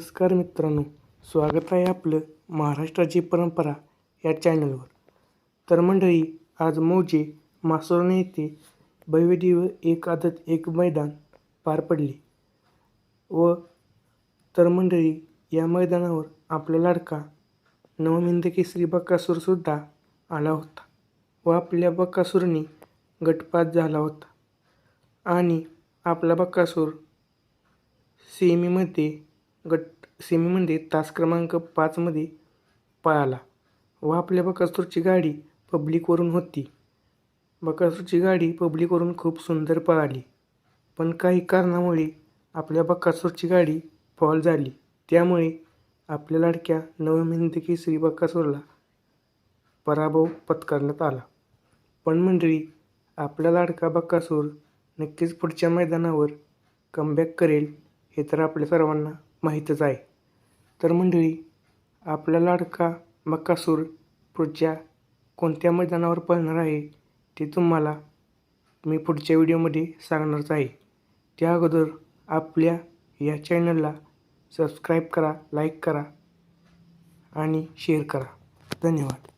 नमस्कार मित्रांनो स्वागत आहे आपलं महाराष्ट्राची परंपरा या चॅनलवर. तर मंडळी आज मौजे मासोरणे येथे भव्यदिव एक आदत एक मैदान पार पडले. व तर मंडळी या मैदानावर आपला लाडका नवमिंद केसरी बक्कासूरसुद्धा आला होता व आपल्या बक्कासूरने गटपात झाला होता. आणि आपला बक्कासूर सेमीमध्ये गट सेमीमध्ये तास क्रमांक पाचमध्ये पळाला. व आपल्या बकासूरची गाडी पब्लिकवरून होती. बकासूरची गाडी पब्लिकवरून खूप सुंदर पळाली. पण काही कारणामुळे आपल्या बकासूरची गाडी फॉल झाली. त्यामुळे आपल्या लाडक्या नवमिंद श्री बकासूरला पराभव पत्करण्यात आला. पण मंडळी आपला लाडका बक्कासूर नक्कीच पुढच्या मैदानावर कमबॅक करेल हे तर आपल्या सर्वांना माहीतच आहे. तर मंडळी आपला लाडका मक्कासूर पुढच्या कोणत्या मैदानावर पळणार आहे ते तुम्हाला मी पुढच्या व्हिडिओमध्ये सांगणारच आहे. त्या अगोदर आपल्या या चॅनलला सबस्क्राईब करा लाईक करा आणि शेअर करा. धन्यवाद.